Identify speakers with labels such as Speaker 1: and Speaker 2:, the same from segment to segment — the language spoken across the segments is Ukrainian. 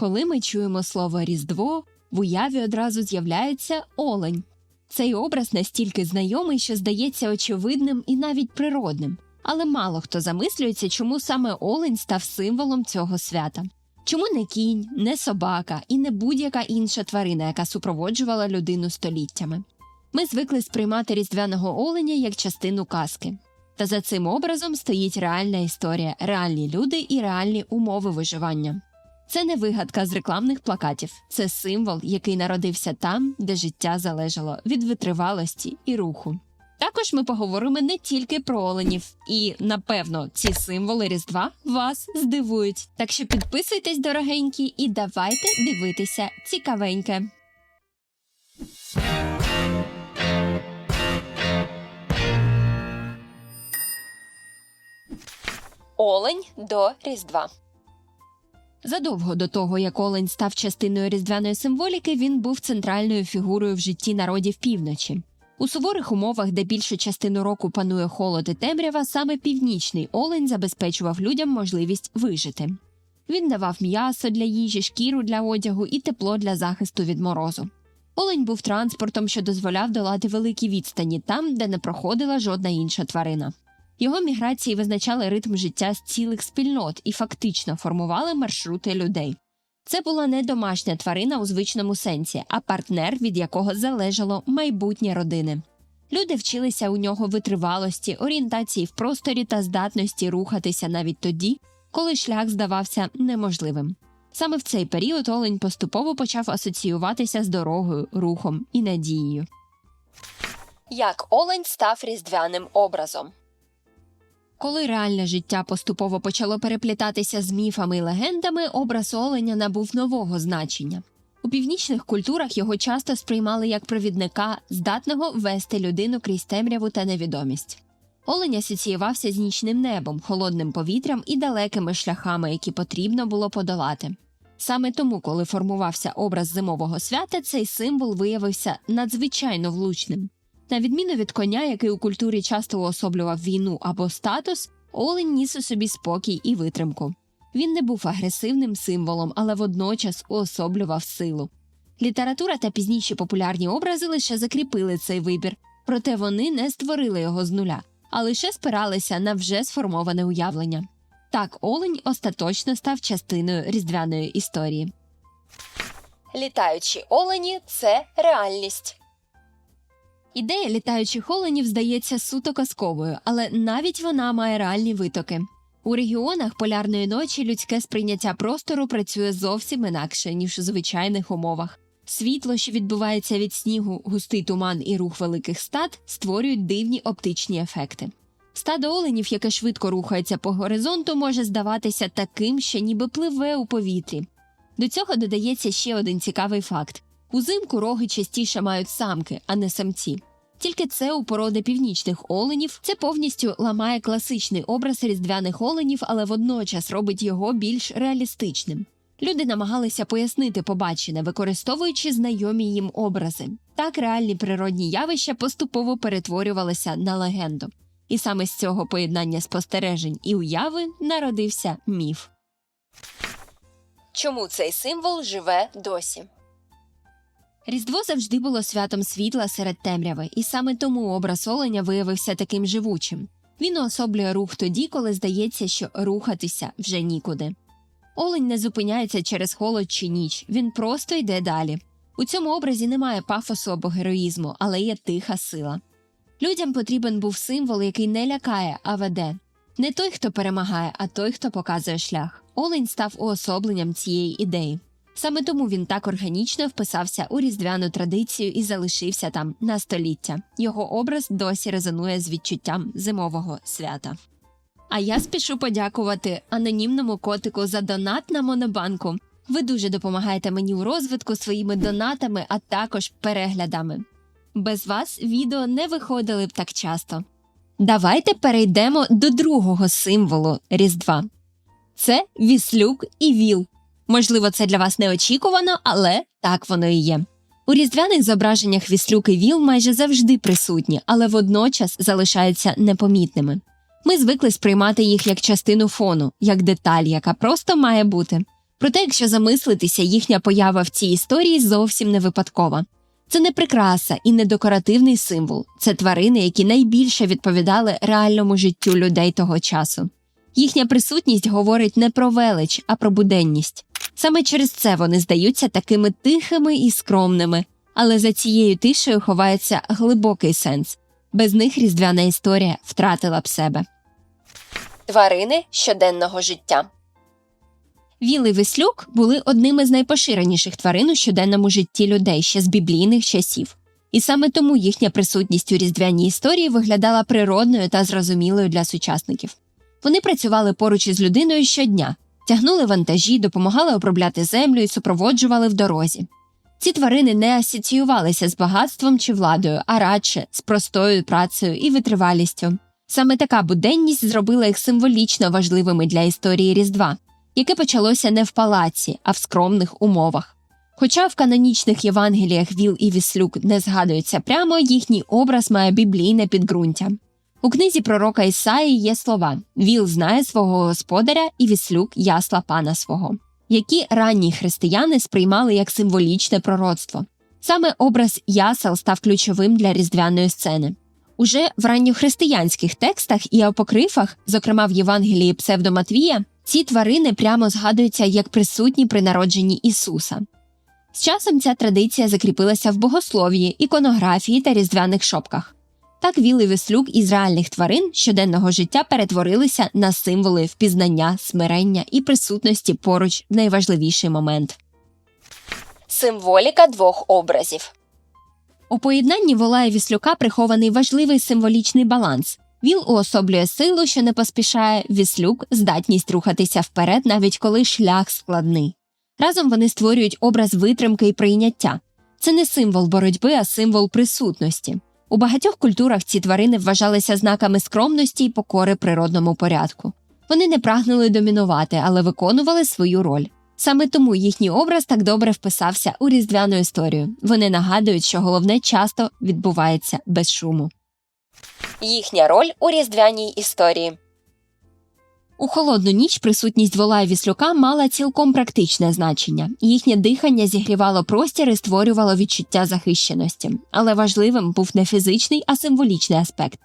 Speaker 1: Коли ми чуємо слово Різдво, в уяві одразу з'являється олень. Цей образ настільки знайомий, що здається очевидним і навіть природним. Але мало хто замислюється, чому саме олень став символом цього свята. Чому не кінь, не собака і не будь-яка інша тварина, яка супроводжувала людину століттями. Ми звикли сприймати різдвяного оленя як частину казки. Та за цим образом стоїть реальна історія, реальні люди і реальні умови виживання. Це не вигадка з рекламних плакатів, це символ, який народився там, де життя залежало від витривалості і руху. Також ми поговоримо не тільки про оленів, і напевно ці символи Різдва вас здивують. Так що підписуйтесь, дорогенькі, і давайте дивитися цікавеньке. Олень до Різдва. Задовго до того, як Олень став частиною різдвяної символіки, він був центральною фігурою в житті народів півночі. У суворих умовах, де більшу частину року панує холод і темрява, саме північний олень забезпечував людям можливість вижити. Він давав м'ясо для їжі, шкіру для одягу і тепло для захисту від морозу. Олень був транспортом, що дозволяв долати великі відстані там, де не проходила жодна інша тварина. Його міграції визначали ритм життя з цілих спільнот і фактично формували маршрути людей. Це була не домашня тварина у звичному сенсі, а партнер, від якого залежало майбутнє родини. Люди вчилися у нього витривалості, орієнтації в просторі та здатності рухатися навіть тоді, коли шлях здавався неможливим. Саме в цей період олень поступово почав асоціюватися з дорогою, рухом і надією. Як олень став різдвяним образом. Коли реальне життя поступово почало переплітатися з міфами і легендами, образ оленя набув нового значення. У північних культурах його часто сприймали як провідника, здатного вести людину крізь темряву та невідомість. Олень асоціювався з нічним небом, холодним повітрям і далекими шляхами, які потрібно було подолати. Саме тому, коли формувався образ зимового свята, цей символ виявився надзвичайно влучним. На відміну від коня, який у культурі часто уособлював війну або статус, олень ніс у собі спокій і витримку. Він не був агресивним символом, але водночас уособлював силу. Література та пізніші популярні образи лише закріпили цей вибір, проте вони не створили його з нуля, а лише спиралися на вже сформоване уявлення. Так олень остаточно став частиною різдвяної історії. Літаючі олені це реальність. Ідея літаючих оленів здається суто казковою, але навіть вона має реальні витоки. У регіонах полярної ночі людське сприйняття простору працює зовсім інакше, ніж у звичайних умовах. Світло, що відбувається від снігу, густий туман і рух великих стад, створюють дивні оптичні ефекти. Стадо оленів, яке швидко рухається по горизонту, може здаватися таким, що ніби пливе у повітрі. До цього додається ще один цікавий факт: узимку роги частіше мають самки, а не самці. Тільки це у породи північних оленів це повністю ламає класичний образ різдвяних оленів, але водночас робить його більш реалістичним. Люди намагалися пояснити побачене, використовуючи знайомі їм образи. Так реальні природні явища поступово перетворювалися на легенду. І саме з цього поєднання спостережень і уяви народився міф. Чому цей символ живе досі? Різдво завжди було святом світла серед темряви, і саме тому образ оленя виявився таким живучим. Він уособлює рух тоді, коли здається, що рухатися вже нікуди. Олень не зупиняється через холод чи ніч, він просто йде далі. У цьому образі немає пафосу або героїзму, але є тиха сила. Людям потрібен був символ, який не лякає, а веде. Не той, хто перемагає, а той, хто показує шлях. Олень став уособленням цієї ідеї. Саме тому він так органічно вписався у різдвяну традицію і залишився там на століття. Його образ досі резонує з відчуттям зимового свята. А я спішу подякувати анонімному котику за донат на монобанку. Ви дуже допомагаєте мені у розвитку своїми донатами, а також переглядами. Без вас відео не виходили б так часто. Давайте перейдемо до другого символу Різдва. Це віслюк і віл. Можливо, це для вас неочікувано, але так воно і є. У різдвяних зображеннях віслюк і віл майже завжди присутні, але водночас залишаються непомітними. Ми звикли сприймати їх як частину фону, як деталь, яка просто має бути. Проте, якщо замислитися, їхня поява в цій історії зовсім не випадкова. Це не прикраса і не декоративний символ, це тварини, які найбільше відповідали реальному життю людей того часу. Їхня присутність говорить не про велич, а про буденність. Саме через це вони здаються такими тихими і скромними, але за цією тишею ховається глибокий сенс. Без них різдвяна історія втратила б себе. Тварини щоденного життя Віл веслюк були одними з найпоширеніших тварин у щоденному житті людей ще з біблійних часів, і саме тому їхня присутність у різдвяній історії виглядала природною та зрозумілою для сучасників. Вони працювали поруч із людиною щодня, тягнули вантажі, допомагали обробляти землю і супроводжували в дорозі. Ці тварини не асоціювалися з багатством чи владою, а радше з простою працею і витривалістю. Саме така буденність зробила їх символічно важливими для історії Різдва, яке почалося не в палаці, а в скромних умовах. Хоча в канонічних Євангеліях Віл і Віслюк не згадуються прямо, їхній образ має біблійне підґрунтя. У книзі пророка Ісаї є слова Віл знає свого господаря і Віслюк ясла пана свого, які ранні християни сприймали як символічне пророцтво. Саме образ ясел став ключовим для різдвяної сцени. Уже в ранньохристиянських текстах і апокрифах, зокрема в Євангелії Псевдоматвія, ці тварини прямо згадуються як присутні при народженні Ісуса. З часом ця традиція закріпилася в богослов'ї, іконографії та різдвяних шопках. Так віл і веслюк із реальних тварин щоденного життя перетворилися на символи впізнання, смирення і присутності поруч в найважливіший момент. Символіка двох образів у поєднанні вола і віслюка прихований важливий символічний баланс. Віл уособлює силу, що не поспішає, віслюк здатність рухатися вперед, навіть коли шлях складний. Разом вони створюють образ витримки і прийняття. Це не символ боротьби, а символ присутності. У багатьох культурах ці тварини вважалися знаками скромності і покори природному порядку. Вони не прагнули домінувати, але виконували свою роль. Саме тому їхній образ так добре вписався у різдвяну історію. Вони нагадують, що головне часто відбувається без шуму. Їхня роль у різдвяній історії. У холодну ніч присутність вола і віслюка мала цілком практичне значення. Їхнє дихання зігрівало простір і створювало відчуття захищеності, але важливим був не фізичний, а символічний аспект.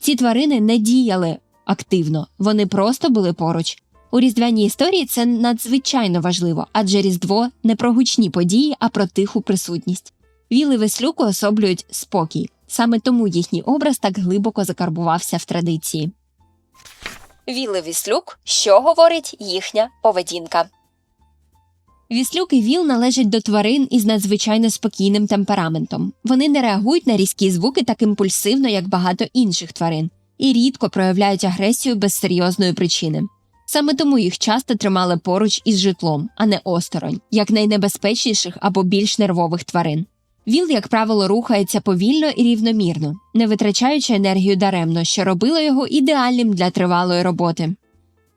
Speaker 1: Ці тварини не діяли активно, вони просто були поруч. У різдвяній історії це надзвичайно важливо, адже Різдво не про гучні події, а про тиху присутність. Віли веслюку особлюють спокій, саме тому їхній образ так глибоко закарбувався в традиції. Віли віслюк, що говорить їхня поведінка. Віслюк і віл належать до тварин із надзвичайно спокійним темпераментом. Вони не реагують на різкі звуки так імпульсивно, як багато інших тварин, і рідко проявляють агресію без серйозної причини. Саме тому їх часто тримали поруч із житлом, а не осторонь, як найнебезпечніших або більш нервових тварин. Віл, як правило, рухається повільно і рівномірно, не витрачаючи енергію даремно, що робило його ідеальним для тривалої роботи.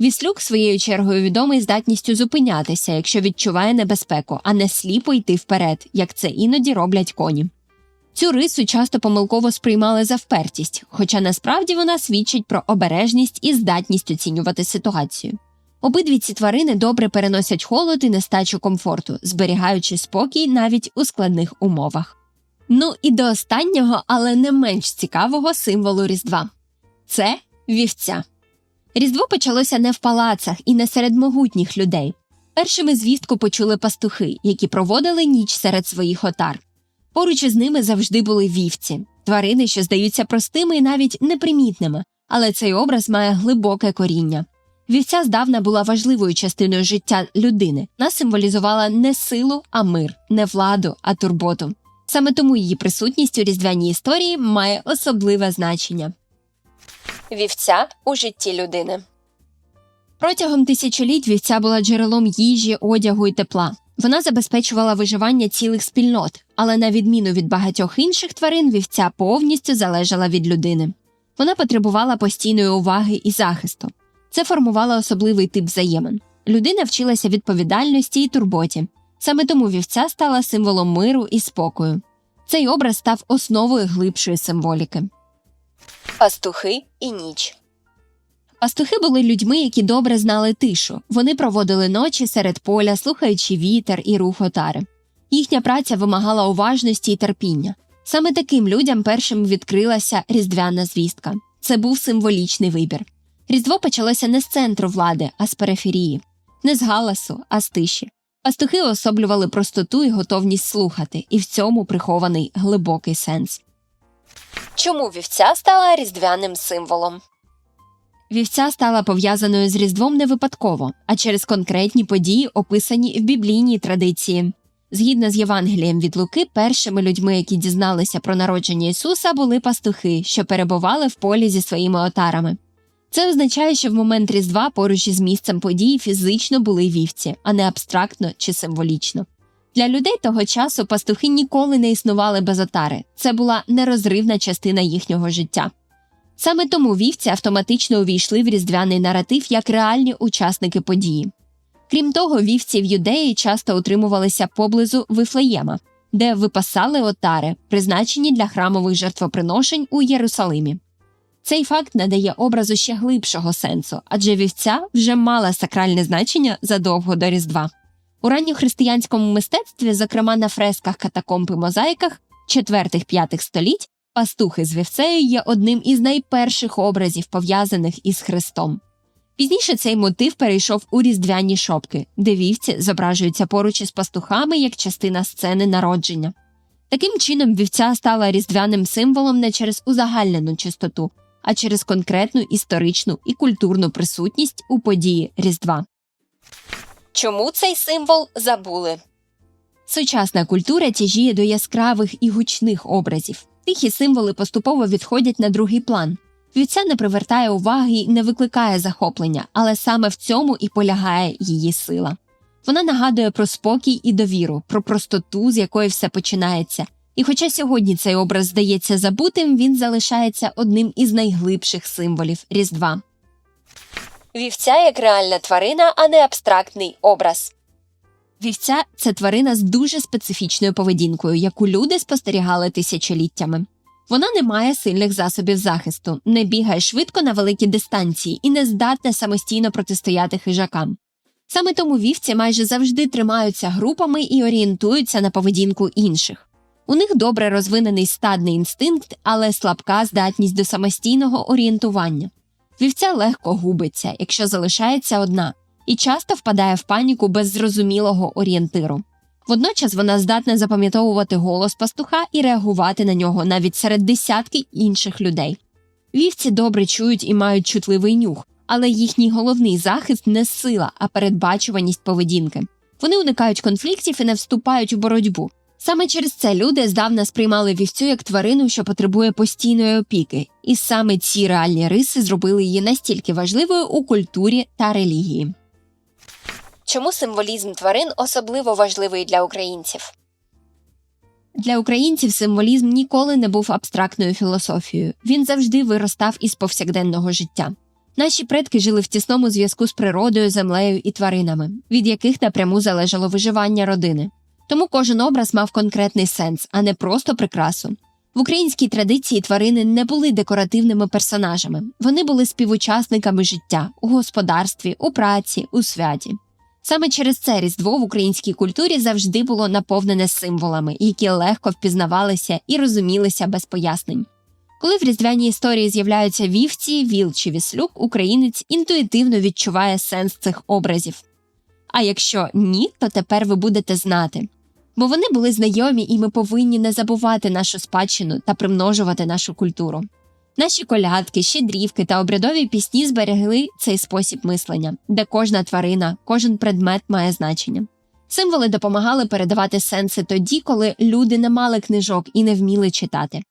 Speaker 1: Віслюк своєю чергою відомий здатністю зупинятися, якщо відчуває небезпеку, а не сліпо йти вперед, як це іноді роблять коні. Цю рису часто помилково сприймали за впертість, хоча насправді вона свідчить про обережність і здатність оцінювати ситуацію. Обидві ці тварини добре переносять холод і нестачу комфорту, зберігаючи спокій навіть у складних умовах. Ну і до останнього, але не менш цікавого символу Різдва це вівця. Різдво почалося не в палацах і не серед могутніх людей. Першими звістку почули пастухи, які проводили ніч серед своїх отар. Поруч із ними завжди були вівці, тварини, що здаються простими і навіть непримітними, але цей образ має глибоке коріння. Вівця здавна була важливою частиною життя людини. Вона символізувала не силу, а мир, не владу, а турботу. Саме тому її присутність у різдвяній історії має особливе значення. Вівця у житті людини протягом тисячоліть вівця була джерелом їжі, одягу і тепла. Вона забезпечувала виживання цілих спільнот, але на відміну від багатьох інших тварин, вівця повністю залежала від людини. Вона потребувала постійної уваги і захисту. Це формувало особливий тип взаємин. Людина вчилася відповідальності і турботі. Саме тому вівця стала символом миру і спокою. Цей образ став основою глибшої символіки. Пастухи і ніч. Пастухи були людьми, які добре знали тишу. Вони проводили ночі серед поля, слухаючи вітер і рух отари. Їхня праця вимагала уважності і терпіння. Саме таким людям першим відкрилася різдвяна звістка. Це був символічний вибір. Різдво почалося не з центру влади, а з периферії, не з галасу, а з тиші. Пастухи особлювали простоту і готовність слухати, і в цьому прихований глибокий сенс. Чому вівця стала різдвяним символом? Вівця стала пов'язаною з Різдвом не випадково, а через конкретні події, описані в біблійній традиції. Згідно з Євангелієм від Луки, першими людьми, які дізналися про народження Ісуса, були пастухи, що перебували в полі зі своїми отарами. Це означає, що в момент Різдва поруч із місцем події фізично були вівці, а не абстрактно чи символічно. Для людей того часу пастухи ніколи не існували без отари, це була нерозривна частина їхнього життя. Саме тому вівці автоматично увійшли в різдвяний наратив як реальні учасники події. Крім того, вівці в юдеї часто утримувалися поблизу Вифлеєма, де випасали отари, призначені для храмових жертвоприношень у Єрусалимі. Цей факт надає образу ще глибшого сенсу, адже вівця вже мала сакральне значення задовго до Різдва. У ранньохристиянському мистецтві, зокрема на фресках катакомб і мозаїках 4-5 століть, пастухи з вівцею є одним із найперших образів, пов'язаних із Христом. Пізніше цей мотив перейшов у різдвяні шопки, де вівці зображуються поруч із пастухами як частина сцени народження. Таким чином, вівця стала різдвяним символом не через узагальнену чистоту, а через конкретну історичну і культурну присутність у події Різдва. Чому цей символ забули? Сучасна культура тяжіє до яскравих і гучних образів. Тихі символи поступово відходять на другий план. Вівця не привертає уваги і не викликає захоплення, але саме в цьому і полягає її сила. Вона нагадує про спокій і довіру, про простоту, з якої все починається. І хоча сьогодні цей образ здається забутим, він залишається одним із найглибших символів Різдва. Вівця як реальна тварина, а не абстрактний образ. Вівця це тварина з дуже специфічною поведінкою, яку люди спостерігали тисячоліттями. Вона не має сильних засобів захисту, не бігає швидко на великі дистанції і не здатна самостійно протистояти хижакам. Саме тому вівці майже завжди тримаються групами і орієнтуються на поведінку інших. У них добре розвинений стадний інстинкт, але слабка здатність до самостійного орієнтування. Вівця легко губиться, якщо залишається одна, і часто впадає в паніку без зрозумілого орієнтиру. Водночас вона здатна запам'ятовувати голос пастуха і реагувати на нього навіть серед десятків інших людей. Вівці добре чують і мають чутливий нюх, але їхній головний захист не сила, а передбачуваність поведінки. Вони уникають конфліктів і не вступають у боротьбу. Саме через це люди здавна сприймали вівцю як тварину, що потребує постійної опіки, і саме ці реальні риси зробили її настільки важливою у культурі та релігії. Чому символізм тварин особливо важливий для українців? Для українців символізм ніколи не був абстрактною філософією. Він завжди виростав із повсякденного життя. Наші предки жили в тісному зв'язку з природою, землею і тваринами, від яких напряму залежало виживання родини. Тому кожен образ мав конкретний сенс, а не просто прикрасу. В українській традиції тварини не були декоративними персонажами, вони були співучасниками життя у господарстві, у праці, у святі. Саме через це різдво в українській культурі завжди було наповнене символами, які легко впізнавалися і розумілися без пояснень. Коли в різдвяній історії з'являються вівці, віл чи віслюк, українець інтуїтивно відчуває сенс цих образів. А якщо ні, то тепер ви будете знати. Бо вони були знайомі, і ми повинні не забувати нашу спадщину та примножувати нашу культуру. Наші колядки, щедрівки та обрядові пісні зберегли цей спосіб мислення, де кожна тварина, кожен предмет має значення. Символи допомагали передавати сенси тоді, коли люди не мали книжок і не вміли читати.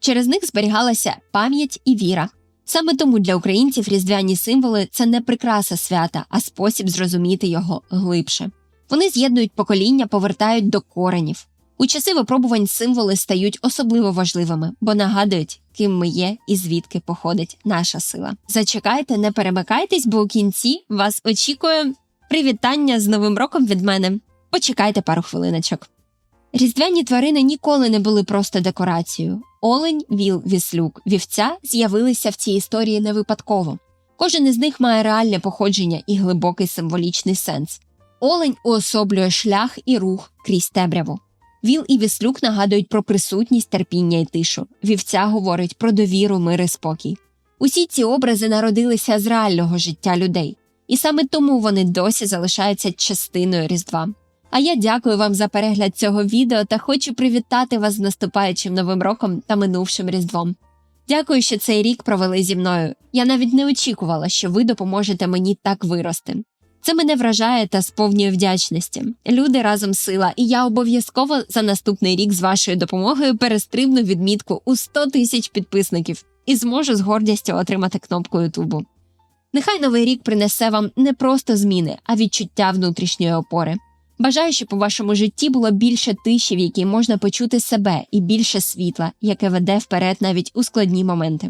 Speaker 1: Через них зберігалася пам'ять і віра. Саме тому для українців різдвяні символи це не прикраса свята, а спосіб зрозуміти його глибше. Вони з'єднують покоління, повертають до коренів. У часи випробувань символи стають особливо важливими, бо нагадують, ким ми є і звідки походить наша сила. Зачекайте, не перемикайтесь, бо у кінці вас очікує привітання з Новим роком від мене. Почекайте пару хвилиночок. Різдвяні тварини ніколи не були просто декорацією. Олень, віл, віслюк, вівця з'явилися в цій історії не випадково. Кожен із них має реальне походження і глибокий символічний сенс. Олень уособлює шлях і рух крізь темряву. Віл і віслюк нагадують про присутність терпіння і тишу. Вівця говорить про довіру, мир і спокій. Усі ці образи народилися з реального життя людей, і саме тому вони досі залишаються частиною Різдва. А я дякую вам за перегляд цього відео та хочу привітати вас з наступаючим новим роком та минувшим Різдвом. Дякую, що цей рік провели зі мною. Я навіть не очікувала, що ви допоможете мені так вирости. Це мене вражає та сповнює вдячності. Люди разом сила, і я обов'язково за наступний рік з вашою допомогою перестрибну відмітку у 100 тисяч підписників і зможу з гордістю отримати кнопку Ютубу. Нехай новий рік принесе вам не просто зміни, а відчуття внутрішньої опори. Бажаю, щоб у вашому житті було більше тиші, в якій можна почути себе, і більше світла, яке веде вперед навіть у складні моменти.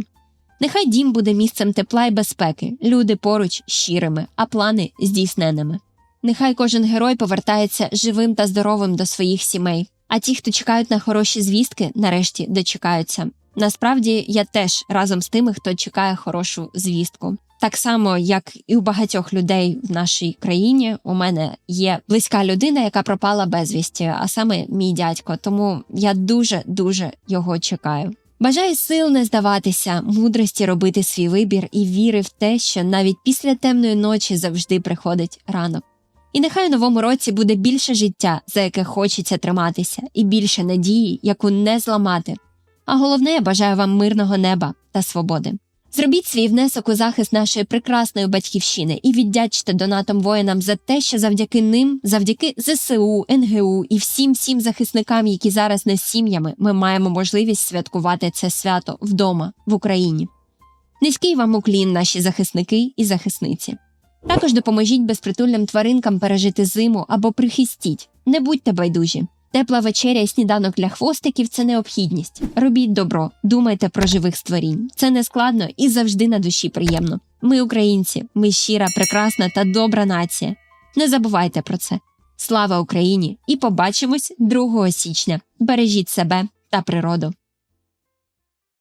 Speaker 1: Нехай дім буде місцем тепла і безпеки, люди поруч щирими, а плани здійсненими. Нехай кожен герой повертається живим та здоровим до своїх сімей, а ті, хто чекають на хороші звістки, нарешті дочекаються. Насправді я теж разом з тими, хто чекає хорошу звістку. Так само, як і у багатьох людей в нашій країні, у мене є близька людина, яка пропала безвісті, а саме мій дядько. Тому я дуже дуже його чекаю. Бажаю сил не здаватися, мудрості робити свій вибір і віри в те, що навіть після темної ночі завжди приходить ранок. І нехай у новому році буде більше життя, за яке хочеться триматися, і більше надії, яку не зламати. А головне, я бажаю вам мирного неба та свободи. Зробіть свій внесок у захист нашої прекрасної батьківщини і віддячте донатом воїнам за те, що завдяки ним, завдяки ЗСУ, НГУ і всім всім захисникам, які зараз не з сім'ями, ми маємо можливість святкувати це свято вдома в Україні. Низький вам уклін, наші захисники і захисниці. Також допоможіть безпритульним тваринкам пережити зиму або прихистіть. Не будьте байдужі. Тепла вечеря і сніданок для хвостиків це необхідність. Робіть добро, думайте про живих створінь. Це не складно і завжди на душі приємно. Ми українці, ми щира, прекрасна та добра нація. Не забувайте про це. Слава Україні! І побачимось 2 січня. Бережіть себе та природу.